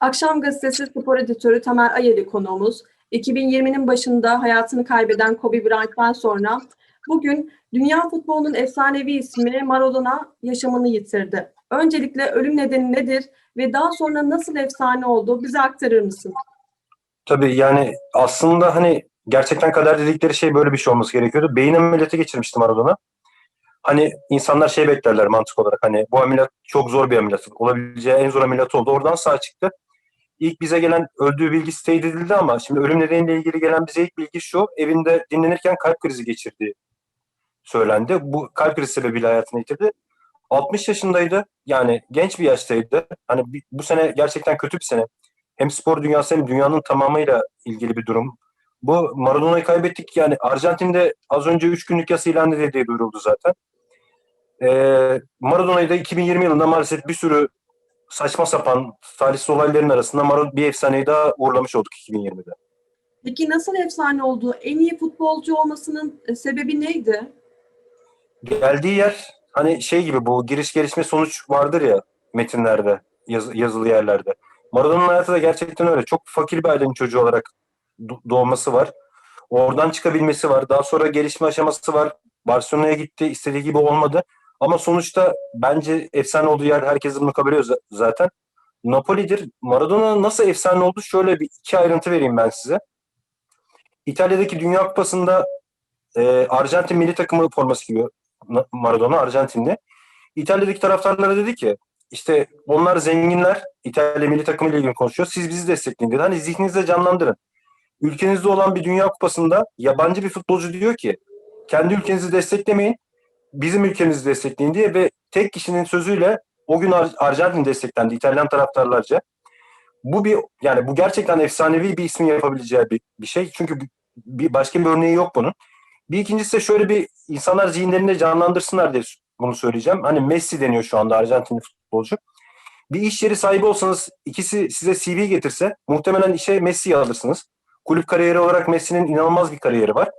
Akşam Gazetesi spor editörü Tamer Ayeli konuğumuz. 2020'nin başında hayatını kaybeden Kobe Bryant'tan sonra bugün dünya futbolunun efsanevi ismi Maradona yaşamını yitirdi. Öncelikle ölüm nedeni nedir ve daha sonra nasıl efsane oldu bize aktarır mısın? Tabii yani aslında hani gerçekten kader dedikleri şey böyle bir şey olması gerekiyordu. Beyin ameliyatı geçirmişti Maradona. Hani insanlar şey beklerler mantık olarak hani bu ameliyat çok zor bir ameliyat. Olabileceği en zor ameliyat oldu. Oradan sağ çıktı. İlk bize gelen öldüğü bilgisi teyit edildi ama şimdi ölüm nedeniyle ilgili gelen bize ilk bilgi şu. Evinde dinlenirken kalp krizi geçirdiği söylendi. Bu kalp krizi sebebiyle hayatını yitirdi. 60 yaşındaydı. Yani genç bir yaştaydı. Hani bu sene gerçekten kötü bir sene. Hem spor dünyası hem dünyanın tamamıyla ilgili bir durum. Bu Maradona'yı kaybettik. Yani Arjantin'de az önce 3 günlük yas ilan edildiği duyuruldu zaten. Ee, Maradona'yı da 2020 yılında maalesef bir sürü saçma sapan talihsiz olayların arasında Maradona bir efsaneyi daha uğurlamış olduk 2020'de. Peki nasıl efsane oldu? En iyi futbolcu olmasının e, sebebi neydi? Geldiği yer hani şey gibi bu giriş gelişme sonuç vardır ya metinlerde yaz- yazılı yerlerde. Maradona'nın hayatı da gerçekten öyle. Çok fakir bir ailenin çocuğu olarak do- doğması var. Oradan çıkabilmesi var. Daha sonra gelişme aşaması var. Barcelona'ya gitti. istediği gibi olmadı. Ama sonuçta bence efsane olduğu yer herkes bunu kabul ediyor za- zaten. Napoli'dir. Maradona nasıl efsane oldu? Şöyle bir iki ayrıntı vereyim ben size. İtalya'daki Dünya Kupası'nda e, Arjantin milli takımı forması Na- Maradona Arjantinli. İtalya'daki taraftarlara dedi ki işte onlar zenginler İtalya milli takımı ile ilgili konuşuyor. Siz bizi destekleyin dedi. Hani zihninizde canlandırın. Ülkenizde olan bir dünya kupasında yabancı bir futbolcu diyor ki kendi ülkenizi desteklemeyin bizim ülkemizi destekleyin diye ve tek kişinin sözüyle o gün Ar- Arjantin desteklendi İtalyan taraftarlarca. Bu bir yani bu gerçekten efsanevi bir ismin yapabileceği bir, bir şey. Çünkü bir- başka bir örneği yok bunun. Bir ikincisi de şöyle bir insanlar zihinlerinde canlandırsınlar diye bunu söyleyeceğim. Hani Messi deniyor şu anda Arjantinli futbolcu. Bir iş yeri sahibi olsanız ikisi size CV getirse muhtemelen işe Messi'yi alırsınız. Kulüp kariyeri olarak Messi'nin inanılmaz bir kariyeri var.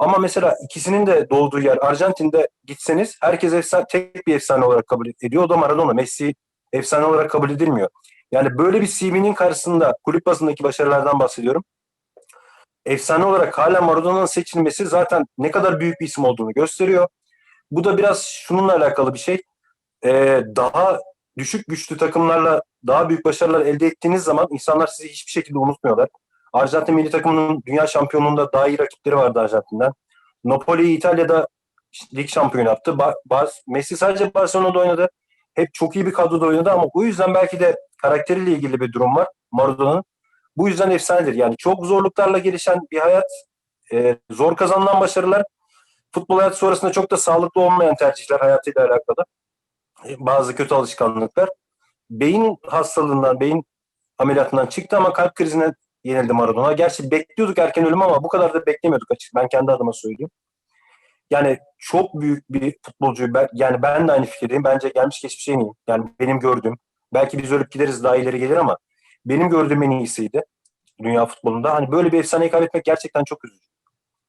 Ama mesela ikisinin de doğduğu yer Arjantin'de gitseniz herkes efsane, tek bir efsane olarak kabul ediyor. O da Maradona. Messi efsane olarak kabul edilmiyor. Yani böyle bir CV'nin karşısında kulüp bazındaki başarılardan bahsediyorum. Efsane olarak hala Maradona'nın seçilmesi zaten ne kadar büyük bir isim olduğunu gösteriyor. Bu da biraz şununla alakalı bir şey. Ee, daha düşük güçlü takımlarla daha büyük başarılar elde ettiğiniz zaman insanlar sizi hiçbir şekilde unutmuyorlar. Arjantin milli takımının dünya şampiyonluğunda daha iyi rakipleri vardı Arjantin'den. Napoli İtalya'da lig şampiyonu yaptı. Ba- Bar- Messi sadece Barcelona'da oynadı. Hep çok iyi bir kadroda oynadı ama bu yüzden belki de karakteriyle ilgili bir durum var Maradona'nın. Bu yüzden efsanedir. Yani çok zorluklarla gelişen bir hayat, e, zor kazanılan başarılar, futbol hayatı sonrasında çok da sağlıklı olmayan tercihler hayatıyla alakalı. E, bazı kötü alışkanlıklar. Beyin hastalığından, beyin ameliyatından çıktı ama kalp krizine yenildi Maradona. Gerçi bekliyorduk erken ölüm ama bu kadar da beklemiyorduk açık. Ben kendi adıma söyleyeyim. Yani çok büyük bir futbolcu. Ben, yani ben de aynı fikirdeyim. Bence gelmiş geçmiş en iyi. Yani benim gördüğüm. Belki biz ölüp gideriz daha ileri gelir ama benim gördüğüm en iyisiydi dünya futbolunda. Hani böyle bir efsaneyi kaybetmek gerçekten çok üzücü.